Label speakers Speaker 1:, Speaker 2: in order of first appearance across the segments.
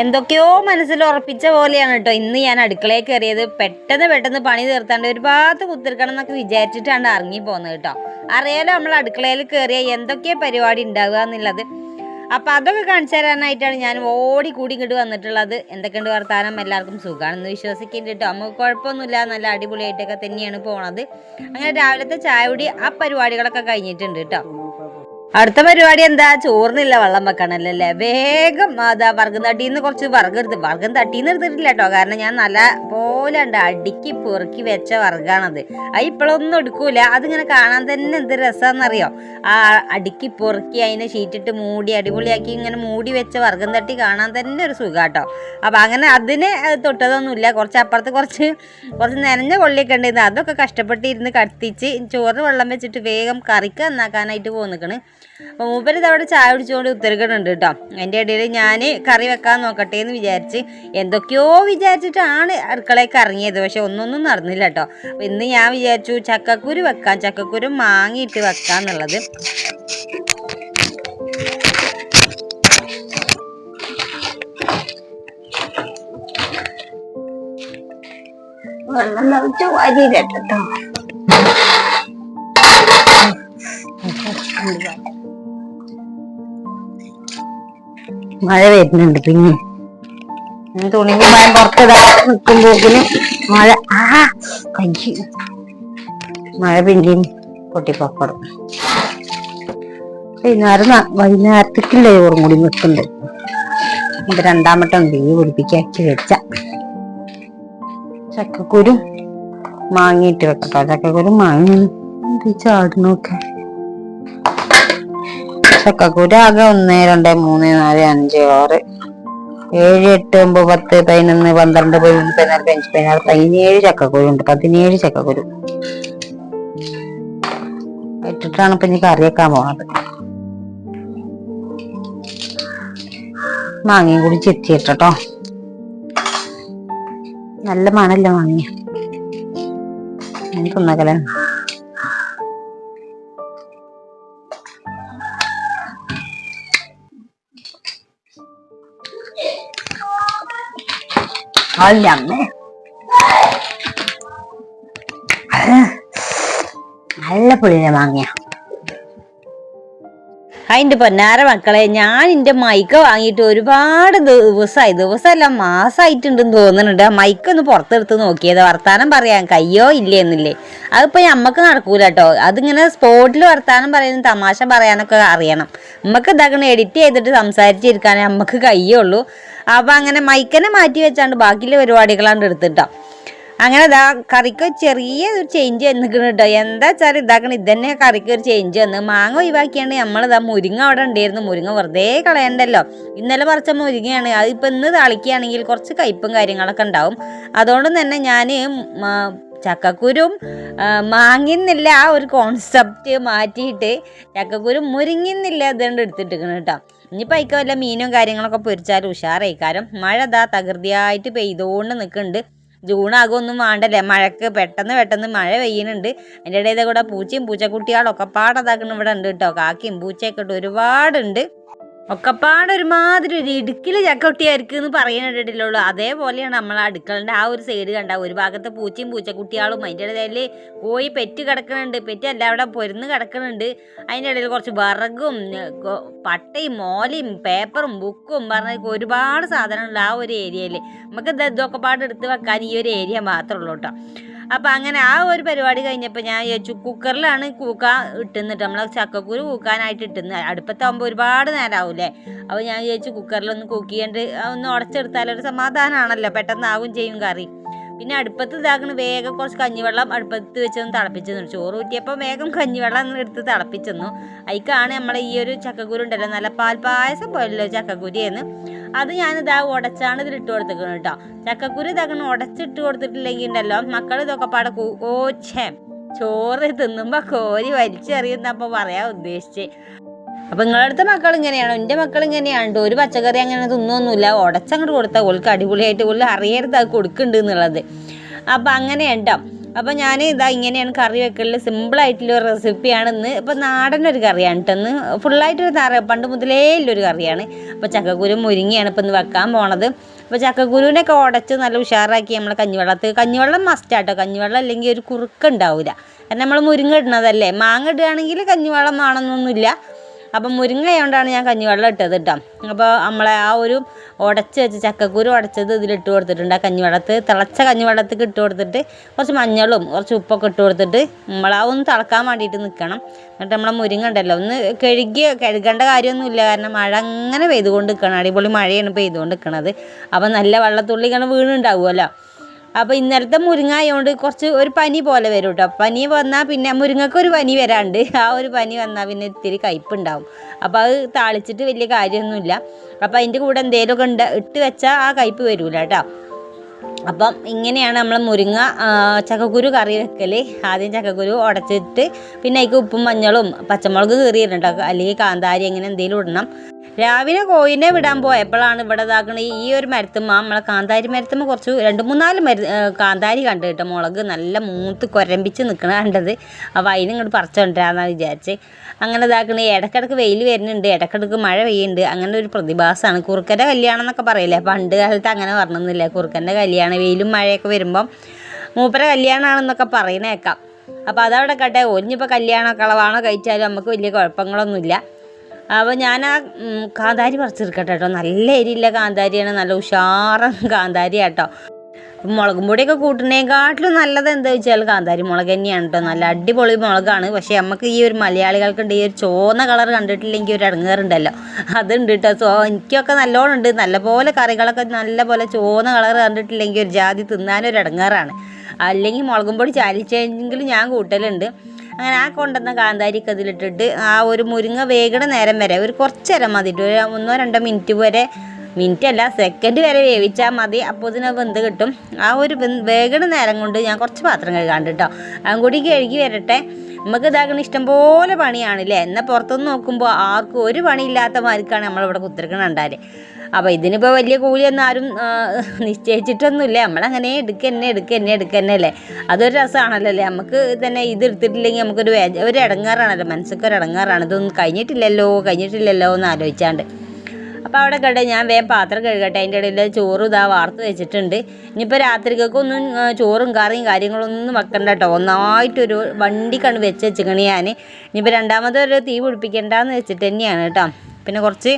Speaker 1: എന്തൊക്കെയോ മനസ്സിൽ ഉറപ്പിച്ച പോലെയാണ് കേട്ടോ ഇന്ന് ഞാൻ അടുക്കളയിൽ കയറിയത് പെട്ടെന്ന് പെട്ടെന്ന് പണി തീർത്താണ്ട് ഒരുപാട് കുത്തിരിക്കണം എന്നൊക്കെ വിചാരിച്ചിട്ടാണ് ഇറങ്ങി പോകുന്നത് കേട്ടോ അറിയാലോ നമ്മൾ അടുക്കളയിൽ കയറിയ എന്തൊക്കെയാ പരിപാടി ഉണ്ടാവുക എന്നുള്ളത് അപ്പം അതൊക്കെ കാണിച്ചു തരാനായിട്ടാണ് ഞാൻ ഓടി കൂടി ഇങ്ങോട്ട് വന്നിട്ടുള്ളത് എന്തൊക്കെയുണ്ട് വർത്താനം എല്ലാവർക്കും സുഖമാണെന്ന് വിശ്വസിക്കേണ്ടി കേട്ടോ നമുക്ക് കുഴപ്പമൊന്നുമില്ല നല്ല അടിപൊളിയായിട്ടൊക്കെ തന്നെയാണ് പോണത് അങ്ങനെ രാവിലത്തെ ചായ കൂടി ആ പരിപാടികളൊക്കെ കഴിഞ്ഞിട്ടുണ്ട് കേട്ടോ അടുത്ത പരിപാടി എന്താ ചോറിനില്ല വെള്ളം വെക്കണല്ലേ വേഗം അതാ വർഗം തട്ടിന്ന് കുറച്ച് എടുത്ത് വർഗം തട്ടിന്ന് എടുത്തിട്ടില്ല കേട്ടോ കാരണം ഞാൻ നല്ല പോലെ ഉണ്ട് അടുക്കി പൊറുക്കി വെച്ച വർഗാണത് അത് ഇപ്പോഴൊന്നും എടുക്കൂല അതിങ്ങനെ കാണാൻ തന്നെ എന്ത് രസമെന്നറിയോ ആ അടുക്കി പൊറുക്കി അതിനെ ഷീറ്റിട്ട് മൂടി അടിപൊളിയാക്കി ഇങ്ങനെ മൂടി വെച്ച വർഗം തട്ടി കാണാൻ തന്നെ ഒരു സുഖ കേട്ടോ അപ്പൊ അങ്ങനെ അതിന് തൊട്ടതൊന്നുമില്ല കുറച്ച് അപ്പുറത്ത് കുറച്ച് കുറച്ച് നനഞ്ഞ കൊള്ളിയൊക്കെ ഉണ്ടായിരുന്നു അതൊക്കെ കഷ്ടപ്പെട്ടിരുന്ന് കത്തിച്ച് ചോറ് വെള്ളം വെച്ചിട്ട് വേഗം കറിക്ക് നന്നാക്കാനായിട്ട് പോന്നിക്കണ് അപ്പോൾ മൂപ്പരിത് അവിടെ ചായ കുടിച്ചുകൊണ്ട് ഉത്തരക്കണുണ്ട് കേട്ടോ അതിൻ്റെ ഇടയിൽ ഞാൻ കറി വെക്കാൻ നോക്കട്ടെ എന്ന് വിചാരിച്ച് എന്തൊക്കെയോ വിചാരിച്ചിട്ടാണ് അടുക്കളയൊക്കെ ഇറങ്ങിയത് പക്ഷെ ഒന്നൊന്നും നടന്നില്ല കേട്ടോ അപ്പോൾ ഇന്ന് ഞാൻ വിചാരിച്ചു ചക്കക്കുരു വെക്കാം ചക്കക്കുരു മാങ്ങിയിട്ട് വെക്കാം എന്നുള്ളത് വെള്ളം നിറച്ച് വാരിയിരട്ടോ മഴ വരുന്നുണ്ട് പിന്നെ തുണിക്ക് മഴ പുറത്തിടാ നിൽക്കുമ്പോക്കിന് മഴ ആ കഞ്ചി മഴ പിന്നെയും പൊട്ടിപ്പപ്പടും വൈകുന്നേരം വൈകുന്നേരത്തേക്കില്ല ചോറും കൂടി നിൽക്കുന്നുണ്ട് ഇത് രണ്ടാമത്തെ ഉണ്ട് ഈ വെച്ച ചക്കക്കുരും മാങ്ങിയിട്ട് വെക്കട്ടോ ചക്കക്കുരും മാങ്ങി ചാടുന്നൊക്കെ ചക്കക്കുരു ആകെ ഒന്ന് രണ്ട് മൂന്ന് നാല് അഞ്ച് ആറ് ഏഴ് എട്ട് ഒമ്പത് പത്ത് പതിനൊന്ന് പന്ത്രണ്ട് പതിനൊന്ന് പതിനാല് പതിനഞ്ച് പതിനാറ് പതിനേഴ് ചക്കക്കുരു ഉണ്ട് പതിനേഴ് ചക്കക്കുരു ഇട്ടിട്ടാണ് ഇപ്പൊ ഇനി കറി വെക്കാൻ മാങ്ങയും കൂടി ചെത്തിയിട്ടോ നല്ല മണല്ല മാങ്ങ ഞാൻ തിന്നകലാണ് അല്ല നല്ല പുളിനെ വാങ്ങിയ പൊന്നാര മക്കളെ ഞാൻ എന്റെ മൈക്ക് വാങ്ങിയിട്ട് ഒരുപാട് ദിവസമായി ദിവസമല്ല മാസമായിട്ടുണ്ടെന്ന് തോന്നുന്നുണ്ട് മൈക്ക് ഒന്ന് പുറത്തെടുത്ത് നോക്കിയത് വർത്താനം പറയാൻ കയ്യോ ഇല്ലേ എന്നില്ലേ അതിപ്പോ ഞമ്മക്ക് നടക്കൂല കേട്ടോ അതിങ്ങനെ സ്പോട്ടിൽ വർത്താനം പറയാനും തമാശ പറയാനൊക്കെ അറിയണം നമുക്ക് ഇതാക്കണം എഡിറ്റ് ചെയ്തിട്ട് സംസാരിച്ചിരിക്കാനേ നമുക്ക് കയ്യേ ഉള്ളൂ അപ്പൊ അങ്ങനെ മൈക്കനെ മാറ്റി വെച്ചാണ്ട് ബാക്കിയുള്ള പരിപാടികളാണ് എടുത്തിട്ടോ അങ്ങനെ ഇതാ കറിക്ക് ചെറിയ ഒരു ചേഞ്ച് വന്നിക്കണം കേട്ടോ എന്താ വെച്ചാൽ ഇതാക്കണം ഇതന്നെ കറിക്ക് ഒരു ചേഞ്ച് വന്ന് മാങ്ങ ഒഴിവാക്കിയാണ്ട് നമ്മളിതാ മുരിങ്ങ അവിടെ ഉണ്ടായിരുന്നു മുരിങ്ങ വെറുതെ കളയണ്ടല്ലോ ഇന്നലെ പറിച്ച മുരിങ്ങയാണ് അതിപ്പോൾ ഇന്ന് തളിക്കുകയാണെങ്കിൽ കുറച്ച് കയ്പും കാര്യങ്ങളൊക്കെ ഉണ്ടാവും അതുകൊണ്ട് തന്നെ ഞാൻ ചക്കക്കുരും മാങ്ങിന്നില്ല ആ ഒരു കോൺസെപ്റ്റ് മാറ്റിയിട്ട് ചക്കക്കുരും മുരിങ്ങിന്നില്ല അതുകൊണ്ട് എടുത്തിട്ടിരിക്കണം കേട്ടോ ഇനിയിപ്പോൾ അതിക്ക് വല്ല മീനും കാര്യങ്ങളൊക്കെ പൊരിച്ചാൽ ഉഷാറായി കാരണം മഴ ഇതാ തകൃതിയായിട്ട് പെയ്തുകൊണ്ട് നിൽക്കുന്നുണ്ട് ജൂണാകും ഒന്നും വേണ്ടല്ലേ മഴക്ക് പെട്ടെന്ന് പെട്ടെന്ന് മഴ പെയ്യുന്നുണ്ട് അതിൻ്റെ ഇടയിൽ കൂടെ പൂച്ചയും പൂച്ചക്കുട്ടികളൊക്കെ പാടതാക്കണം ഇവിടെ ഉണ്ട് കേട്ടോ കാക്കയും പൂച്ചയൊക്കെ ഒരുപാടുണ്ട് ഒക്കപ്പാട് ഒരുമാതിരി ഒരു ഇടുക്കിൽ ചക്കക്കുട്ടിയായിരിക്കും എന്ന് പറയാനിട്ടിട്ടുള്ളൂ അതേപോലെയാണ് നമ്മൾ അടുക്കളൻ്റെ ആ ഒരു സൈഡ് കണ്ട ഒരു ഭാഗത്ത് പൂച്ചയും പൂച്ചക്കുട്ടികളും അതിൻ്റെ ഇടയിൽ പോയി പെറ്റ് കിടക്കുന്നുണ്ട് പെറ്റ് അല്ല അവിടെ പൊരുന്ന് കിടക്കുന്നുണ്ട് അതിൻ്റെ ഇടയിൽ കുറച്ച് വിറകും പട്ടയും മോലയും പേപ്പറും ബുക്കും പറഞ്ഞ ഒരുപാട് സാധനങ്ങളുണ്ട് ആ ഒരു ഏരിയയിൽ നമുക്ക് ഇതൊക്കെ പാട് എടുത്ത് വെക്കാൻ ഈ ഒരു ഏരിയ മാത്രമേ ഉള്ളൂ കേട്ടോ അപ്പം അങ്ങനെ ആ ഒരു പരിപാടി കഴിഞ്ഞപ്പോൾ ഞാൻ ചോദിച്ചു കുക്കറിലാണ് കൂക്ക ഇട്ടുന്നിട്ട് നമ്മളെ ചക്കക്കൂര് കൂക്കാനായിട്ട് ഇട്ടുന്ന അടുപ്പത്താകുമ്പോൾ ഒരുപാട് നേരമാവില്ലേ അപ്പോൾ ഞാൻ ചോദിച്ചു കുക്കറിലൊന്ന് കുക്ക് ചെയ്യേണ്ട ഒന്ന് ഒരു സമാധാനമാണല്ലോ പെട്ടെന്നാകും ചെയ്യും കറി പിന്നെ അടുപ്പത്ത് ഇതാക്കണ വേഗം കുറച്ച് കഞ്ഞിവെള്ളം അടുപ്പത്ത് വെച്ചൊന്ന് തിളപ്പിച്ചു ചോറ് ഊറ്റിയപ്പോൾ വേഗം കഞ്ഞിവെള്ളം എടുത്ത് തിളപ്പിച്ചെന്നു അതിക്കാണ് നമ്മളെ ഈ ഒരു ചക്കക്കുരു ഉണ്ടല്ലോ നല്ല പാൽ പായസം പോലല്ലോ ചക്കക്കുരിയെന്ന് അത് ഇതാ ഉടച്ചാണ് ഇട്ട് കൊടുത്തേക്കുന്നത് കേട്ടോ ചക്കക്കുരു ഇതാക്കണം ഉടച്ചിട്ട് കൊടുത്തിട്ടില്ലെങ്കിൽ ഉണ്ടല്ലോ മക്കൾ ഇതൊക്കെ പാടെ കോച്ചേ ചോറ് തിന്നുമ്പോ കോരി വലിച്ചെറിയുന്നപ്പോൾ പറയാ ഉദ്ദേശിച്ച് അപ്പൊ നിങ്ങളടുത്ത മക്കൾ ഇങ്ങനെയാണോ എന്റെ മക്കൾ ഇങ്ങനെയാണ് ഒരു പച്ചക്കറി അങ്ങനെ തിന്നൊന്നുമില്ല ഉടച്ചങ്ങോട്ട് കൊടുത്താൽ ഓൾക്ക് അടിപൊളിയായിട്ട് ഓൾക്ക് അറിയരുത് അത് കൊടുക്കുന്നുണ്ട് എന്നുള്ളത് അപ്പം അങ്ങനെയുണ്ടോ അപ്പോൾ ഞാൻ ഇതാ ഇങ്ങനെയാണ് കറി വെക്കലിൽ സിമ്പിളായിട്ടുള്ള ഒരു റെസിപ്പിയാണ് ഇന്ന് ഇപ്പം നാടൻ ഒരു കറിയാണ് ഇട്ടെന്ന് ഇന്ന് ഫുള്ളായിട്ടൊരു തറ പണ്ട് മുതലേ ഉള്ളൊരു കറിയാണ് അപ്പോൾ ചക്കക്കുരു മുരിങ്ങയാണ് ഇപ്പം ഇന്ന് വെക്കാൻ പോണത് അപ്പോൾ ചക്കക്കുരുവിനൊക്കെ ഉടച്ച് നല്ല ഉഷാറാക്കി നമ്മൾ കഞ്ഞിവെള്ളത്ത് കഞ്ഞിവെള്ളം മസ്റ്റാട്ടോ കഞ്ഞിവെള്ളം അല്ലെങ്കിൽ ഒരു കുറുക്കുണ്ടാവില്ല കാരണം നമ്മൾ മുരിങ്ങ ഇടണതല്ലേ മാങ്ങ ഇടുകയാണെങ്കിൽ കഞ്ഞിവെള്ളം വേണമെന്നൊന്നുമില്ല അപ്പം മുരിങ്ങ ആയതുകൊണ്ടാണ് ഞാൻ കഞ്ഞിവെള്ളം ഇട്ടത് കേട്ടോ അപ്പോൾ നമ്മളെ ആ ഒരു ഉടച്ച് വെച്ച് ചക്കക്കുരു ഉടച്ചത് ഇതിലിട്ട് കൊടുത്തിട്ടുണ്ട് ആ കഞ്ഞിവെള്ളത്ത് തിളച്ച കഞ്ഞിവെള്ളത്തേക്ക് ഇട്ട് കൊടുത്തിട്ട് കുറച്ച് മഞ്ഞളും കുറച്ച് ഉപ്പൊക്കെ ഇട്ട് കൊടുത്തിട്ട് നമ്മളാ ഒന്ന് തിളക്കാൻ വേണ്ടിയിട്ട് നിൽക്കണം എന്നിട്ട് നമ്മളെ മുരിങ്ങ ഉണ്ടല്ലോ ഒന്ന് കഴുകി കഴുകേണ്ട കാര്യമൊന്നുമില്ല കാരണം മഴ അങ്ങനെ പെയ്തുകൊണ്ട് നിൽക്കണം അടിപൊളി മഴയാണ് പെയ്തുകൊണ്ട് നിൽക്കണത് അപ്പം നല്ല വെള്ളത്തുള്ളി ഇങ്ങനെ വീണുണ്ടാവുമല്ലോ അപ്പോൾ ഇന്നലത്തെ മുരിങ്ങ ആയതുകൊണ്ട് കുറച്ച് ഒരു പനി പോലെ വരും കേട്ടോ പനി വന്നാൽ പിന്നെ മുരിങ്ങക്ക് ഒരു പനി വരാണ്ട് ആ ഒരു പനി വന്നാൽ പിന്നെ ഇത്തിരി കയ്പുണ്ടാവും അപ്പോൾ അത് താളിച്ചിട്ട് വലിയ കാര്യമൊന്നുമില്ല അപ്പോൾ അതിൻ്റെ കൂടെ എന്തെങ്കിലുമൊക്കെ ഉണ്ട് ഇട്ട് വെച്ചാൽ ആ കയ്പ് വരില്ല കേട്ടോ അപ്പം ഇങ്ങനെയാണ് നമ്മൾ മുരിങ്ങ ചക്കക്കുരു കറി വെക്കൽ ആദ്യം ചക്കക്കുരു ഉടച്ചിട്ട് പിന്നെ അതിക്ക് ഉപ്പും മഞ്ഞളും പച്ചമുളക് കീറിയിട്ടുണ്ട് അല്ലെങ്കിൽ കാന്താരി അങ്ങനെ എന്തെങ്കിലും ഇടണം രാവിലെ കോയിനെ വിടാൻ പോയപ്പോഴാണ് ഇവിടെ ഇതാക്കുന്നത് ഈ ഒരു മരത്തുമ്മ നമ്മളെ കാന്താരി മരത്തുമ്മ കുറച്ച് രണ്ട് മൂന്നാല് മരു കാന്താരി കണ്ടു കേട്ടോ മുളക് നല്ല മൂത്ത് കുരമ്പിച്ച് നിൽക്കണ കണ്ടത് അപ്പോൾ അതിന് ഇങ്ങോട്ട് പറിച്ചുകൊണ്ടിരാന്നാണ് വിചാരിച്ച് അങ്ങനെ ഇതാക്കുന്നത് ഇടക്കിടക്ക് വെയിൽ വരുന്നുണ്ട് ഇടക്കിടക്ക് മഴ പെയ്യുന്നുണ്ട് അങ്ങനെ ഒരു പ്രതിഭാസമാണ് കുറുക്കൻ്റെ കല്യാണം എന്നൊക്കെ പറയില്ലേ പണ്ട് കാലത്ത് അങ്ങനെ പറഞ്ഞൊന്നുമില്ല കുറുക്കൻ്റെ കല്യാണം വെയിലും മഴയൊക്കെ വരുമ്പം മൂപ്പര കല്യാണമാണെന്നൊക്കെ പറയുന്നേക്കാം അപ്പോൾ അതവിടെ കട്ടെ ഒരിഞ്ഞിപ്പോൾ കല്യാണ കളവാണോ കഴിച്ചാലും നമുക്ക് വലിയ കുഴപ്പങ്ങളൊന്നുമില്ല അപ്പോൾ ഞാൻ ആ കാന്താരി പറിച്ചെടുക്കട്ടെ കേട്ടോ നല്ല എരിയില്ല കാന്താരിയാണ് നല്ല ഉഷാറ കാന്താരി കേട്ടോ മുളകും പൊടിയൊക്കെ കൂട്ടുന്നതിനെക്കാട്ടിലും നല്ലത് എന്താ വെച്ചാൽ കാന്താരി മുളക് തന്നെയാണ് കേട്ടോ നല്ല അടിപൊളി മുളകാണ് പക്ഷേ നമുക്ക് ഈ ഒരു മലയാളികൾക്കുണ്ട് ഈ ഒരു ചുവന്ന കളർ കണ്ടിട്ടില്ലെങ്കിൽ ഒരു ഇടങ്ങേറുണ്ടല്ലോ അതുണ്ട് കേട്ടോ സോ എനിക്കൊക്കെ നല്ലോണം ഉണ്ട് നല്ലപോലെ കറികളൊക്കെ നല്ലപോലെ ചുവന്ന കളർ കണ്ടിട്ടില്ലെങ്കിൽ ഒരു ജാതി തിന്നാനൊരു ഇടങ്ങേറാണ് അല്ലെങ്കിൽ മുളകും പൊടി ചാലിച്ചെങ്കിലും ഞാൻ കൂട്ടലുണ്ട് അങ്ങനെ ആ കൊണ്ടുവന്ന കാന്താരിക്ക് അതിലിട്ടിട്ട് ആ ഒരു മുരിങ്ങ വേഗണ നേരം വരെ ഒരു കുറച്ച് നേരം മതിട്ട് ഒരു ഒന്നോ രണ്ടോ മിനിറ്റ് വരെ മിനിറ്റ് അല്ല സെക്കൻഡ് വരെ വേവിച്ചാൽ മതി അപ്പോൾ ഇതിനെ വെന്ത് കിട്ടും ആ ഒരു വേഗണ നേരം കൊണ്ട് ഞാൻ കുറച്ച് പാത്രം കഴുകാണ്ട് കേട്ടോ അതും കൂടി കഴുകി വരട്ടെ നമുക്ക് ഇഷ്ടം ഇഷ്ടംപോലെ പണിയാണല്ലേ എന്നാൽ പുറത്തുനിന്ന് നോക്കുമ്പോൾ ആർക്കും ഒരു പണിയില്ലാത്ത മാർക്കാണ് നമ്മളിവിടെ കുത്തിരിക്കണുണ്ടാല് അപ്പോൾ ഇതിനിപ്പോൾ വലിയ കൂലിയൊന്നും ആരും നിശ്ചയിച്ചിട്ടൊന്നുമില്ല നമ്മളങ്ങനെ എടുക്കുക തന്നെ എടുക്കുക തന്നെ എടുക്കുക തന്നെ അല്ലേ അതൊരു രസമാണല്ലോ അല്ലേ നമുക്ക് തന്നെ ഇത് എടുത്തിട്ടില്ലെങ്കിൽ നമുക്കൊരു ഒരു ഇടങ്ങാറാണല്ലോ മനസ്സൊക്കെ ഒരു ഇടങ്ങാറാണ് ഇതൊന്നും കഴിഞ്ഞിട്ടില്ലല്ലോ കഴിഞ്ഞിട്ടില്ലല്ലോ എന്ന് ആലോചിച്ചാണ്ട് അപ്പോൾ അവിടെ കണ്ട ഞാൻ വേഗം പാത്രം കഴുകട്ടെ അതിൻ്റെ ഇടയിൽ ചോറും ഇതാ വാർത്ത് വെച്ചിട്ടുണ്ട് ഇനിയിപ്പോൾ രാത്രിക്കൊന്നും ചോറും കറിയും കാര്യങ്ങളൊന്നും വെക്കണ്ട കേട്ടോ ഒന്നായിട്ടൊരു വണ്ടി കണ്ട് വെച്ച് വെച്ചിക്കണേ ഞാൻ ഇനിയിപ്പോൾ രണ്ടാമതൊരു തീ പിടിപ്പിക്കണ്ടെന്ന് വെച്ചിട്ട് തന്നെയാണ് കേട്ടോ പിന്നെ കുറച്ച്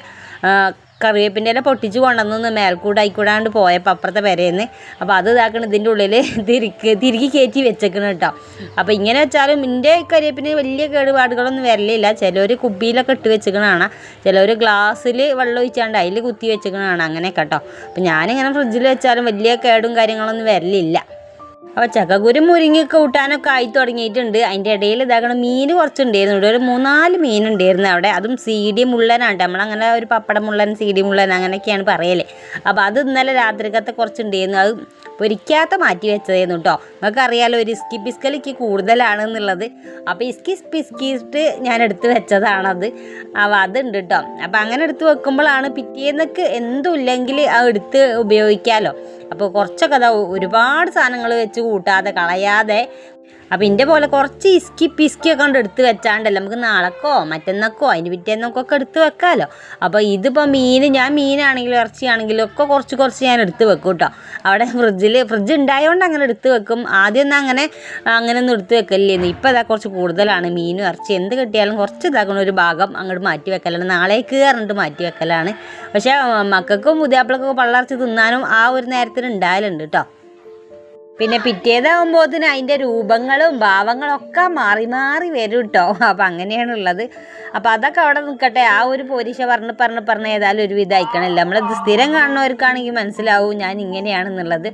Speaker 1: കറിവേപ്പിൻ്റെ ഇല പൊട്ടിച്ച് കൊണ്ടുവന്നു മേൽക്കൂടെ ആയിക്കൂടാണ്ട് പോയപ്പോൾ അപ്പുറത്തെ പെരേന്ന് അപ്പോൾ അത് ഇതാക്കണം ഇതിൻ്റെ ഉള്ളിൽ തിരിക്ക് തിരികെ കയറ്റി വെച്ചേക്കണം കേട്ടോ അപ്പോൾ ഇങ്ങനെ വെച്ചാലും എൻ്റെ കറിവേപ്പിന് വലിയ കേടുപാടുകളൊന്നും വരലില്ല ചിലർ കുപ്പിയിലൊക്കെ ഇട്ട് വെച്ചേക്കണതാണ് ചിലർ ഗ്ലാസ്സിൽ വെള്ളം ഒഴിച്ചാണ്ട് അതിൽ കുത്തി വെച്ചേക്കണതാണ് അങ്ങനെയൊക്കെ കേട്ടോ അപ്പോൾ ഞാനിങ്ങനെ ഫ്രിഡ്ജിൽ വെച്ചാലും വലിയ കേടും കാര്യങ്ങളൊന്നും വരലില്ല അപ്പോൾ ചക്കക്കുരു മുരിങ്ങയൊക്കെ കൂട്ടാനൊക്കെ ആയി തുടങ്ങിയിട്ടുണ്ട് അതിൻ്റെ ഇടയിൽ ഇതാകണം മീൻ കുറച്ചുണ്ടായിരുന്നു ഒരു മൂന്നാല് മീൻ ഉണ്ടായിരുന്നു അവിടെ അതും ഡി മുള്ളനാണ് നമ്മളങ്ങനെ ഒരു പപ്പട മുള്ളൻ ഡി മുള്ളൻ അങ്ങനെയൊക്കെയാണ് പറയല് അപ്പോൾ അത് ഇന്നലെ രാത്രിക്കത്തെ കുറച്ചുണ്ടായിരുന്നു അത് പൊരിക്കാത്ത മാറ്റി വെച്ചതേന്ന് കേട്ടോ നിങ്ങൾക്കറിയാലോ ഒരു ഇസ്കി പിസ്കലിക്ക് കൂടുതലാണെന്നുള്ളത് അപ്പോൾ ഇസ്കി പിസ്കിയിട്ട് ഞാൻ എടുത്ത് വെച്ചതാണത് അപ്പോൾ അതുണ്ട് കേട്ടോ അപ്പോൾ അങ്ങനെ എടുത്ത് വെക്കുമ്പോഴാണ് പിറ്റേന്നൊക്കെ എന്തുമില്ലെങ്കിൽ ആ എടുത്ത് ഉപയോഗിക്കാമല്ലോ അപ്പോൾ കുറച്ചൊക്കെ അതാ ഒരുപാട് സാധനങ്ങൾ വെച്ച് കൂട്ടാതെ കളയാതെ അപ്പോൾ എൻ്റെ പോലെ കുറച്ച് ഇസ്കി ഒക്കെ കൊണ്ട് എടുത്ത് വെച്ചാണ്ടല്ലോ നമുക്ക് നാളക്കോ മറ്റന്നക്കോ അതിന് പിറ്റേന്നൊക്കെ ഒക്കെ എടുത്ത് വെക്കാമല്ലോ അപ്പോൾ ഇതിപ്പോൾ മീൻ ഞാൻ മീനാണെങ്കിലും ഇറച്ചിയാണെങ്കിലും ഒക്കെ കുറച്ച് കുറച്ച് ഞാൻ എടുത്ത് വെക്കും കേട്ടോ അവിടെ ഫ്രിഡ്ജിൽ ഫ്രിഡ്ജ് ഉണ്ടായതുകൊണ്ട് അങ്ങനെ എടുത്ത് വെക്കും ഒന്നും അങ്ങനെ അങ്ങനെ ഒന്നും എടുത്ത് വെക്കല്ലേന്ന് ഇപ്പോൾ അതാ കുറച്ച് കൂടുതലാണ് മീനും ഇറച്ചി എന്ത് കിട്ടിയാലും കുറച്ച് ഇതാക്കണം ഒരു ഭാഗം അങ്ങോട്ട് മാറ്റി വെക്കലാണ് നാളേക്ക് പറഞ്ഞിട്ട് മാറ്റി വെക്കലാണ് പക്ഷേ മക്കൾക്കും പുതിയാപ്പിളക്കൊക്കെ പള്ളറച്ച് തിന്നാനും ആ ഒരു നേരത്തിന് ഉണ്ടായാലുണ്ട് കേട്ടോ പിന്നെ അതിന് അതിൻ്റെ രൂപങ്ങളും ഭാവങ്ങളും ഒക്കെ മാറി മാറി വരും കേട്ടോ അപ്പം അങ്ങനെയാണുള്ളത് അപ്പം അതൊക്കെ അവിടെ നിൽക്കട്ടെ ആ ഒരു പോരിശ പറഞ്ഞ് പറഞ്ഞ് പറഞ്ഞ് ഏതായാലും ഒരു വിധം അയക്കണമല്ലോ സ്ഥിരം കാണുന്നവർക്കാണെങ്കിൽ മനസ്സിലാവും ഞാൻ ഇങ്ങനെയാണെന്നുള്ളത്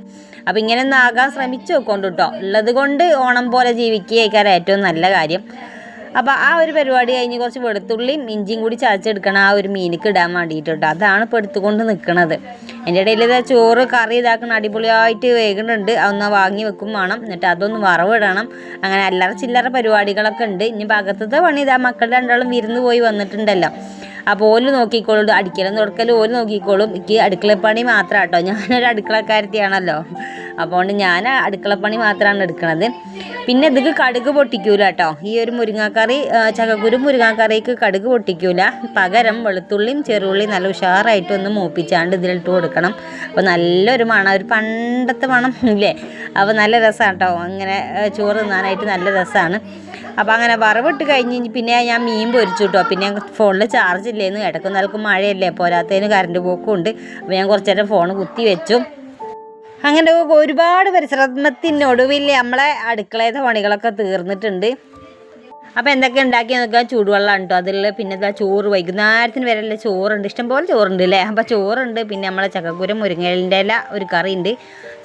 Speaker 1: അപ്പം ഇങ്ങനെ ഒന്നും ആകാൻ ശ്രമിച്ചു നോക്കോണ്ട് കേട്ടോ ഉള്ളത് കൊണ്ട് ഓണം പോലെ ജീവിക്കുകയൊക്കെ ഏറ്റവും നല്ല കാര്യം അപ്പോൾ ആ ഒരു പരിപാടി കഴിഞ്ഞ് കുറച്ച് വെളുത്തുള്ളിയും ഇഞ്ചിയും കൂടി ചതച്ചെടുക്കണം ആ ഒരു മീനിക്ക് ഇടാൻ വേണ്ടിയിട്ടുണ്ട് അതാണ് ഇപ്പൊ എടുത്തുകൊണ്ട് നിൽക്കുന്നത് എൻ്റെ ഇടയിൽ ഇതാ ചോറ് കറി ഇതാക്കണം അടിപൊളിയായിട്ട് വേകുന്നുണ്ട് അതൊന്ന് വാങ്ങി വെക്കും വേണം എന്നിട്ട് അതൊന്ന് വറവിടണം അങ്ങനെ അല്ലറ ചില്ലറ പരിപാടികളൊക്കെ ഉണ്ട് ഇനി ഭാഗത്തത്തെ പണി ഇതാ മക്കളുടെ രണ്ടാളും വിരുന്ന് പോയി വന്നിട്ടുണ്ടല്ലോ അപ്പോൾ ഓല് നോക്കിക്കോളും അടുക്കള തുടക്കലും ഓല് നോക്കിക്കോളും എനിക്ക് അടുക്കളപ്പണി മാത്രം കേട്ടോ ഞാനൊരു അടുക്കളക്കാരത്തിയാണല്ലോ അതുകൊണ്ട് ഞാൻ അടുക്കളപ്പണി മാത്രമാണ് എടുക്കുന്നത് പിന്നെ ഇതിക്ക് കടുക് പൊട്ടിക്കൂല കേട്ടോ ഈ ഒരു മുരിങ്ങാക്കറി ചകക്കുരു മുരിങ്ങാക്കറിക്ക് കടുക് പൊട്ടിക്കൂല പകരം വെളുത്തുള്ളിയും ചെറുള്ളിയും നല്ല ഉഷാറായിട്ട് ഒന്ന് മൂപ്പിച്ചാണ്ട് ഇതിലിട്ട് കൊടുക്കണം അപ്പോൾ നല്ലൊരു മണം ഒരു പണ്ടത്തെ മണം ഇല്ലേ അപ്പോൾ നല്ല രസമാണ് കേട്ടോ അങ്ങനെ ചോറ് തിന്നാനായിട്ട് നല്ല രസമാണ് അപ്പോൾ അങ്ങനെ വറവിട്ട് കഴിഞ്ഞ് പിന്നെ ഞാൻ മീൻ പൊരിച്ചു കേട്ടോ പിന്നെ ഫോണിൽ ചാർജ് കാണുന്നില്ലേന്ന് ഇടയ്ക്ക് നിലക്ക് മഴയല്ലേ പോരാത്തതിന് കറണ്ട് പോക്കും ഉണ്ട് അപ്പോൾ ഞാൻ കുറച്ചു നേരം ഫോൺ കുത്തി വെച്ചു അങ്ങനെ ഒരുപാട് പരിശ്രമത്തിനൊടുവിൽ നമ്മളെ അടുക്കളയിലെ പണികളൊക്കെ തീർന്നിട്ടുണ്ട് അപ്പോൾ എന്തൊക്കെ ഉണ്ടാക്കി നോക്കുക ചൂടുവെള്ളം ഉണ്ടോ അതിൽ പിന്നെ എന്താ ചോറ് വൈകുന്നേരത്തിന് വരെയല്ല ചോറുണ്ട് ഇഷ്ടംപോലെ ചോറുണ്ട് അല്ലേ അപ്പോൾ ചോറുണ്ട് പിന്നെ നമ്മളെ ചക്കക്കുരം മുരിങ്ങലിൻ്റെ എല്ലാം ഒരു കറിയുണ്ട്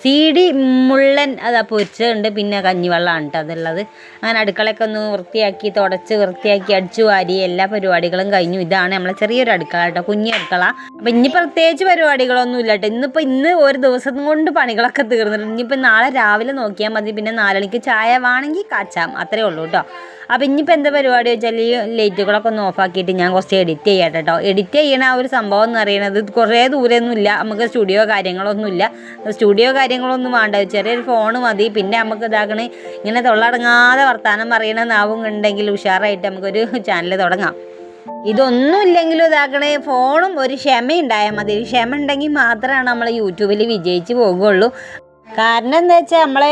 Speaker 1: സീഡി മുള്ളൻ അതാ പൊരിച്ചതുണ്ട് പിന്നെ കഞ്ഞിവെള്ളമാണ് കേട്ടോ അതുള്ളത് അങ്ങനെ അടുക്കളയൊക്കെ ഒന്ന് വൃത്തിയാക്കി തുടച്ച് വൃത്തിയാക്കി അടിച്ചു വാരി എല്ലാ പരിപാടികളും കഴിഞ്ഞു ഇതാണ് നമ്മളെ ചെറിയൊരു അടുക്കള കേട്ടോ കുഞ്ഞി അടുക്കള അപ്പം ഇനി പ്രത്യേകിച്ച് പരിപാടികളൊന്നും ഇല്ല കേട്ടോ ഇന്നിപ്പോൾ ഇന്ന് ഒരു ദിവസം കൊണ്ട് പണികളൊക്കെ തീർന്നിട്ടുണ്ട് ഇനിയിപ്പോൾ നാളെ രാവിലെ നോക്കിയാൽ മതി പിന്നെ നാലണിക്ക് ചായ വേണമെങ്കിൽ കാച്ചാം അത്രേ ഉള്ളൂ കേട്ടോ അപ്പം ഇനിയിപ്പോൾ എന്താ പരിപാടി വെച്ചാൽ ഈ ലൈറ്റുകളൊക്കെ ഒന്ന് ഓഫാക്കിയിട്ട് ഞാൻ കുറച്ച് എഡിറ്റ് ചെയ്യാം കേട്ടോ എഡിറ്റ് ചെയ്യണ ആ ഒരു സംഭവം എന്ന് പറയുന്നത് കുറേ ദൂരമൊന്നുമില്ല നമുക്ക് സ്റ്റുഡിയോ കാര്യങ്ങളൊന്നുമില്ല സ്റ്റുഡിയോ കാര്യങ്ങളൊന്നും വേണ്ട ചെറിയൊരു ഫോണ് മതി പിന്നെ നമുക്ക് ഇതാക്കണ ഇങ്ങനെ തൊള്ളടങ്ങാതെ വർത്തമാനം പറയണ നാവും ഉണ്ടെങ്കിൽ ഉഷാറായിട്ട് നമുക്കൊരു ചാനൽ തുടങ്ങാം ഇതൊന്നും ഇല്ലെങ്കിലും ഇതാക്കണേ ഫോണും ഒരു ക്ഷമ ഉണ്ടായാൽ മതി ക്ഷമ ഉണ്ടെങ്കിൽ മാത്രമാണ് നമ്മൾ യൂട്യൂബിൽ വിജയിച്ച് പോകുള്ളൂ കാരണം എന്താ വെച്ചാൽ നമ്മളെ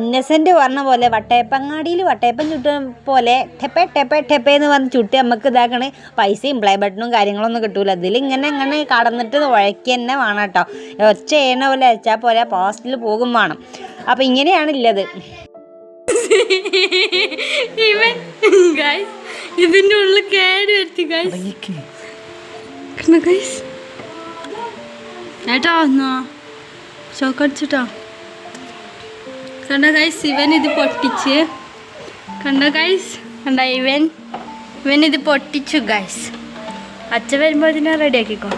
Speaker 1: ഇന്നസെന്റ് പറഞ്ഞ പോലെ വട്ടയപ്പങ്ങാടിയിൽ വട്ടയപ്പം ചുട്ട പോലെ ടെപ്പ ടെപ്പ ടെപ്പ എന്ന് പറഞ്ഞ് ചുട്ട് നമുക്ക് ഇതാക്കണേ പൈസയും പ്ലേ ബട്ടണും കാര്യങ്ങളൊന്നും കിട്ടൂല അതിൽ ഇങ്ങനെ ഇങ്ങനെ കടന്നിട്ട് ഉഴക്കി തന്നെ വേണം കേട്ടോ ഒച്ച ചെയ്യണ പോലെ അയച്ചാൽ പോലെ പോസ്റ്റിൽ പോകും വേണം അപ്പൊ ഇങ്ങനെയാണ് ഉള്ളത് ഇവൻ ഉള്ളിൽ കേട് ഗൈസ് ഏട്ടാ വന്നോ ചോക്കടിച്ചിട്ടോ കണ്ട ഗൈസ് ഇവൻ ഇത് പൊട്ടിച്ച് കണ്ട ഗൈസ് കണ്ട ഇവൻ ഇവൻ ഇത് പൊട്ടിച്ചു ഗൈസ് അച്ഛൻ വരുമ്പോൾ റെഡി റെഡിയാക്കിക്കോ